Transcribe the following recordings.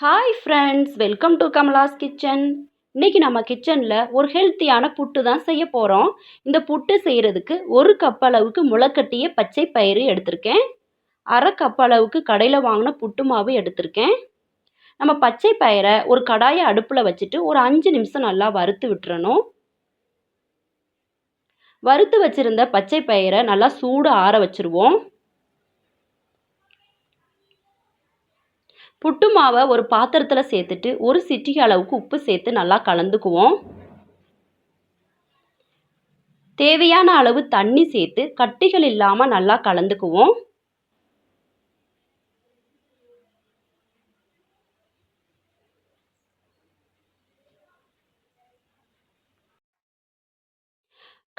Hi friends welcome to Kamala's Kitchen இன்றைக்கி நம்ம கிச்சனில் ஒரு ஹெல்த்தியான புட்டு தான் செய்ய போகிறோம் இந்த புட்டு செய்கிறதுக்கு ஒரு கப் அளவுக்கு முளைக்கட்டிய பச்சை பயிறு எடுத்திருக்கேன். அரை கப் அளவுக்கு கடையில் வாங்கின புட்டு மாவு எடுத்திருக்கேன். நம்ம பச்சை பயிரை ஒரு கடாயை அடுப்பில் வச்சுட்டு ஒரு அஞ்சு நிமிஷம் நல்லா வறுத்து விட்டுறணும். வறுத்து வச்சுருந்த பச்சை பயிரை நல்லா சூடு ஆற வச்சுருவோம். புட்டு மாவை ஒரு பாத்திரத்தில் சேர்த்துட்டு ஒரு சிட்டிகை அளவுக்கு உப்பு சேர்த்து நல்லா கலந்துக்குவோம். தேவையான அளவு தண்ணி சேர்த்து கட்டிகள் இல்லாமல் நல்லா கலந்துக்குவோம்.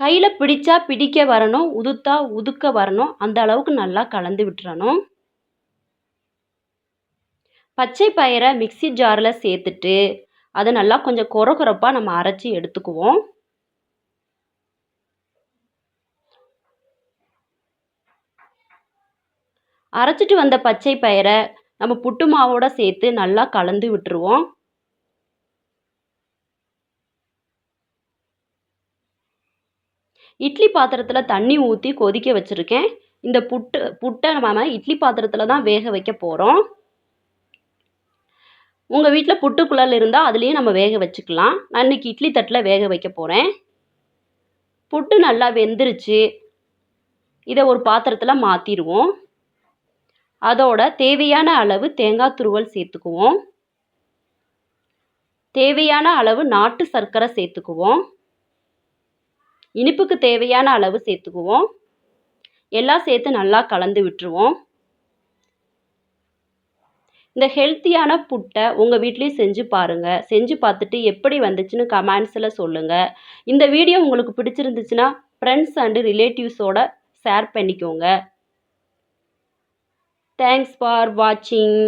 கையில் பிடிச்சா பிடிக்க வரணும் உதுத்தா உதுக்க வரணும் அந்த அளவுக்கு நல்லா கலந்து விட்டுறணும். பச்சை பயிரை மிக்சி ஜாரில் சேர்த்துட்டு அதை நல்லா கொஞ்சம் கொர கொரப்பாக நம்ம அரைச்சி எடுத்துக்குவோம். அரைச்சிட்டு வந்த பச்சை பயிரை நம்ம புட்டு மாவோட சேர்த்து நல்லா கலந்து விட்டுருவோம். இட்லி பாத்திரத்தில் தண்ணி ஊற்றி கொதிக்க வச்சுருக்கேன். இந்த புட்டு புட்டை நம்ம இட்லி பாத்திரத்தில் தான் வேக வைக்க போகிறோம் உங்கள் வீட்டில் புட்டுக்குழல் இருந்தால் அதுலேயும் நம்ம வேக வச்சுக்கலாம். நான் இன்றைக்கி இட்லி தட்டில் வேக வைக்க போகிறேன் புட்டு நல்லா வெந்துருச்சு. இதை ஒரு பாத்திரத்தில் மாற்றிடுவோம் அதோட தேவையான அளவு தேங்காய் துருவல் சேர்த்துக்குவோம். தேவையான அளவு நாட்டு சர்க்கரை சேர்த்துக்குவோம். இனிப்புக்கு தேவையான அளவு சேர்த்துக்குவோம். எல்லாம் சேர்த்து நல்லா கலந்து விட்டுருவோம். இந்த ஹெல்த்தியான புட்டை உங்கள் வீட்லேயும் செஞ்சு பாருங்கள் செஞ்சு பார்த்துட்டு எப்படி வந்துச்சுன்னு கமெண்ட்ஸில் சொல்லுங்கள் இந்த வீடியோ உங்களுக்கு பிடிச்சிருந்துச்சுன்னா ஃப்ரெண்ட்ஸ் அண்டு ரிலேட்டிவ்ஸோட ஷேர் பண்ணிக்கோங்க. தேங்க்ஸ் ஃபார் வாட்சிங்